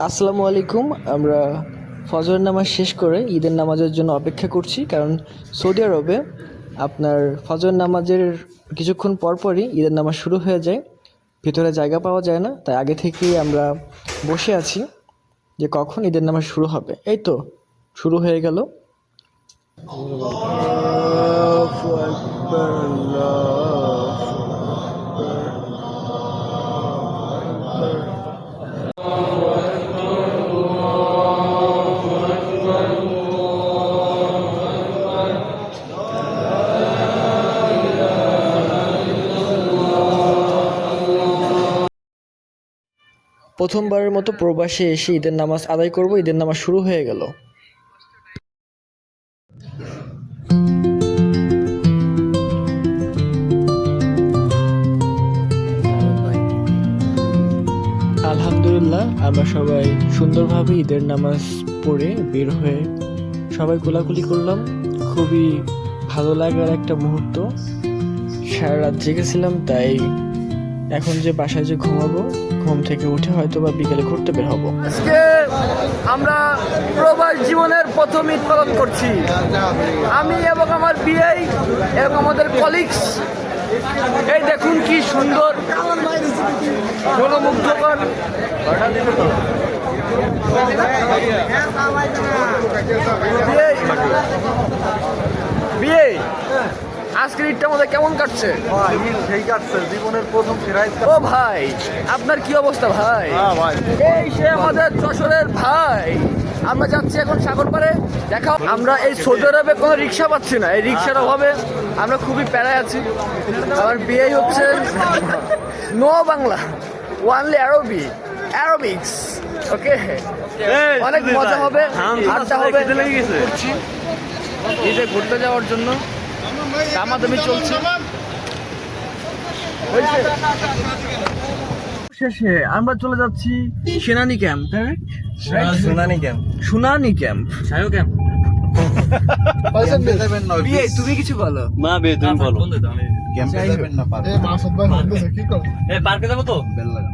আসসালামু আলাইকুম। আমরা ফজর নামাজ শেষ করে ঈদের নামাজের জন্য অপেক্ষা করছি, কারণ সৌদি আরবে আপনার ফজর নামাজের কিছুক্ষণ পরপরই ঈদের নামাজ শুরু হয়ে যায়। ভিতরে জায়গা পাওয়া যায় না, তাই আগে থেকেই আমরা বসে আছি যে কখন ঈদের নামাজ শুরু হবে। এই তো, শুরু হয়ে গেল। প্রথমবারের মতো প্রবাসে এসে ঈদের নামাজ আদায় করব, ঈদের নামাজ শুরু হয়ে গেল। আলহামদুলিল্লাহ, আমরা সবাই সুন্দরভাবে ঈদের নামাজ পড়ে বের হয়ে সবাই কোলাকুলি করলাম। খুবই ভালো লাগার একটা মুহূর্ত। সারা রাত জেগেছিলাম, তাই এখন যে বাসায় যে ঘুমাবো, ঘুম থেকে উঠে হয়তো বা বিকেলে ঘুরতে বের হব। আজকে আমরা প্রবাস জীবনের প্রথম ঈদ পালন করছি। আমি এবং আমার বিয়ে এবং আমাদের কলিগস এই দেখুন কি সুন্দর মনোমুগ্ধকর বিয়ে। আজকের ঈদটা আমাদের কেমন কাটছে? সেই কাটছে জীবনের প্রথম ফেরাই ও ভাই আপনার কি অবস্থা ভাই? হ্যাঁ এই সে আমাদের যশোরের ভাই। আমরা যাচ্ছি এখন সাগর পারে দেখা আমরা এই সৌদি আরবে কোনো রিক্সা পাচ্ছি না। এই রিক্সার অভাবে আমরা খুবই প্যারায় আছি। আমার বিয়ে হচ্ছে নো বাংলা ওয়ানলি অ্যারবি অ্যারোবিক্স ওকে অনেক মজা হবে আড্ডা হবে। ঈদে ঘুরতে যাওয়ার জন্য দামাদামি চলছে। শেষে আমরা চলে যাচ্ছি সেনানি ক্যাম্প শুনানি কেন সুনানি ক্যাম্প। ক্যাম্পে। যাবেন না তুমি কিছু বলো। মা বে তুমি বলো। ক্যাম্পে যাবেন না পার্কে যাব তো? বেল লাগা